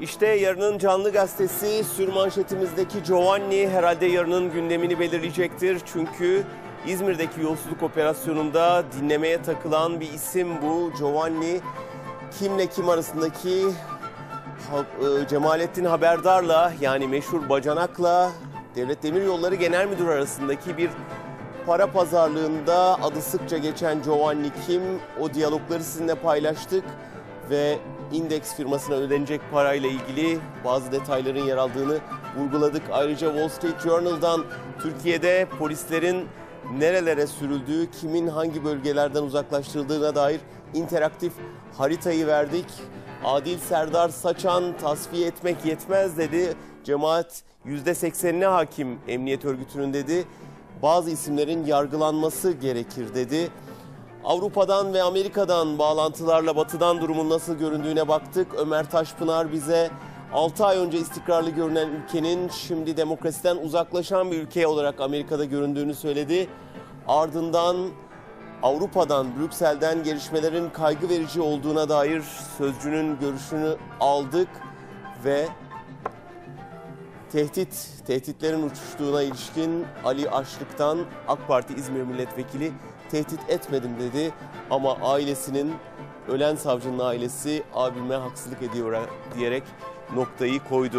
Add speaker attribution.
Speaker 1: İşte yarının canlı gazetesi sürmanşetimizdeki Giovanni herhalde yarının gündemini belirleyecektir. Çünkü İzmir'deki yolsuzluk operasyonunda dinlemeye takılan bir isim bu. Giovanni kimle kim arasındaki e, Cemalettin Haberdar'la yani meşhur Bacanak'la Devlet Demiryolları Genel Müdürü arasındaki bir para pazarlığında adı sıkça geçen Giovanni Kim o diyalogları sizinle paylaştık ve Index firmasına ödenecek parayla ilgili bazı detayların yer aldığını vurguladık. Ayrıca Wall Street Journal'dan Türkiye'de polislerin nerelere sürüldüğü, kimin hangi bölgelerden uzaklaştırıldığına dair interaktif haritayı verdik. Adil Serdar Saçan tasfiye etmek yetmez dedi. Cemaat %80'ine hakim emniyet örgütünün dedi. Bazı isimlerin yargılanması gerekir dedi. Avrupa'dan ve Amerika'dan bağlantılarla batıdan durumun nasıl göründüğüne baktık. Ömer Taşpınar bize 6 ay önce istikrarlı görünen ülkenin şimdi demokrasiden uzaklaşan bir ülke olarak Amerika'da göründüğünü söyledi. Ardından Avrupa'dan, Brüksel'den gelişmelerin kaygı verici olduğuna dair sözcünün görüşünü aldık ve tehdit, tehditlerin uçuştuğuna ilişkin Ali Aşlık'tan AK Parti İzmir Milletvekili tehdit etmedim dedi ama ailesinin ölen savcının ailesi abime haksızlık ediyor diyerek noktayı koydu.